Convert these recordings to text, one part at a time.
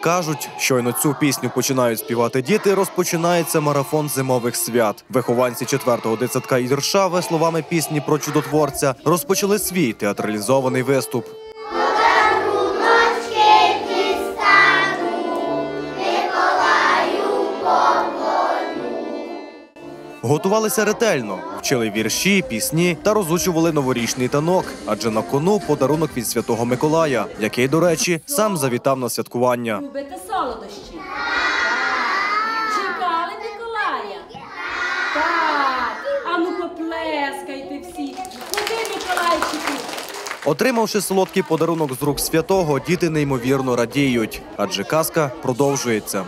кажуть, щойно цю пісню починають співати діти. Розпочинається марафон зимових свят. Вихованці четвертого дитсадка Іршави словами пісні про чудотворця розпочали свій театралізований виступ. Готувалися ретельно, вчили вірші, пісні та розучували новорічний танок, адже на кону подарунок від святого Миколая, який, до речі, сам завітав на святкування. Любите солодощі? Чекали Миколая? Так. А ну поплескайте всі. Куди Миколайчику? Отримавши солодкий подарунок з рук святого, діти неймовірно радіють, адже казка продовжується.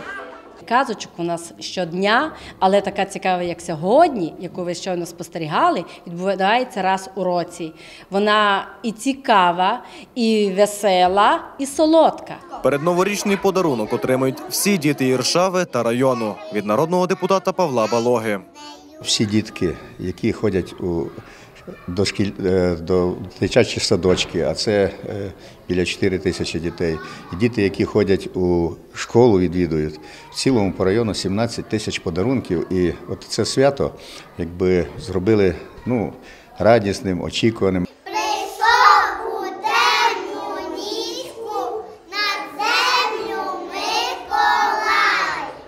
Казочок у нас щодня, але така цікава, як сьогодні, яку ви щойно спостерігали, відбувається раз у році. Вона і цікава, і весела, і солодка. Передноворічний подарунок отримують всі діти Іршави та району від народного депутата Павла Балоги. Всі дітки, які ходять у до, шкіль, е, до дитячі садочки, а це е, біля 4 тисячі дітей. І діти, які ходять у школу, відвідують. В цілому по району 17 тисяч подарунків. І от це свято якби зробили ну, радісним, очікуваним.